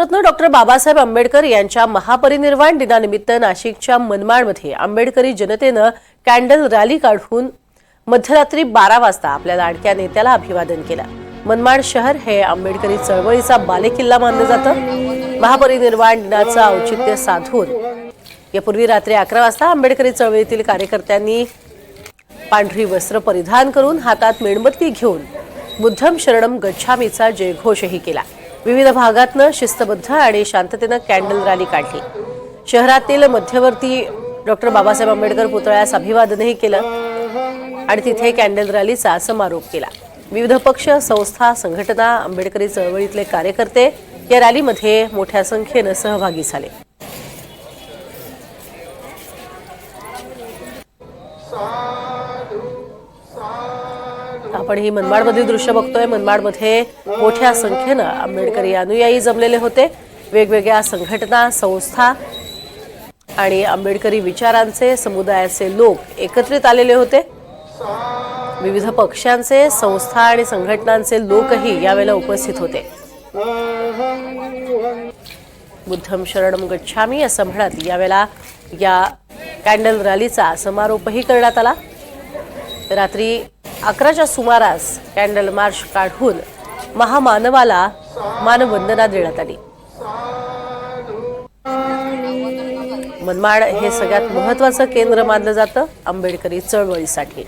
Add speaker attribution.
Speaker 1: Bharat Ratna doctor Babasaheb Ambedkar यांच्या महापरिनिर्वाण दिनानिमित्त नाशिकच्या मनमाडमध्ये आंबेडकरी जनतेनं कॅन्डल रॅली काढून मध्यरात्री बारा वाजता आपल्या लाडक्या नेत्याला अभिवादन केलं. मनमाड शहर हे आंबेडकरी चळवळीचा बालेकिल्ला मानलं जातं. महापरिनिर्वाण दिनाचं औचित्य साधून यापूर्वी रात्री अकरा वाजता आंबेडकरी चळवळीतील कार्यकर्त्यांनी पांढरी वस्त्र परिधान करून हातात मेणबत्ती घेऊन बुद्धम शरणम गच्छामीचा जयघोषही केला. विविध भागातनं शिस्तबद्ध आणि शांततेनं कॅन्डल रॅली काढली. शहरातील मध्यवर्ती डॉक्टर बाबासाहेब आंबेडकर पुतळ्यास अभिवादनही केलं आणि तिथे कॅन्डल रॅलीचा समारोप केला. विविध पक्ष संस्था संघटना आंबेडकरी चळवळीतले कार्यकर्ते या रॅलीमध्ये मोठ्या संख्येनं सहभागी झाले. आपण ही मनमाडमधील दृश्य बघतोय. मनमाडमध्ये मोठ्या संख्येनं आंबेडकरी अनुयायी जमलेले होते. वेगवेगळ्या संघटना संस्था आणि आंबेडकरी विचारांचे समुदायाचे लोक एकत्रित आलेले होते. विविध पक्षांचे संस्था आणि संघटनांचे लोकही यावेळेला उपस्थित होते. बुद्धम शरणम गच्छामी असं म्हणत यावेळेला या कॅन्डल रॅलीचा समारोपही करण्यात आला. रात्री अकराच्या सुमारास कॅन्डल मार्च काढून महामानवाला मानवंदना देण्यात आली. मनमाड हे सगळ्यात महत्वाचं केंद्र मानलं जातं आंबेडकरी चळवळीसाठी.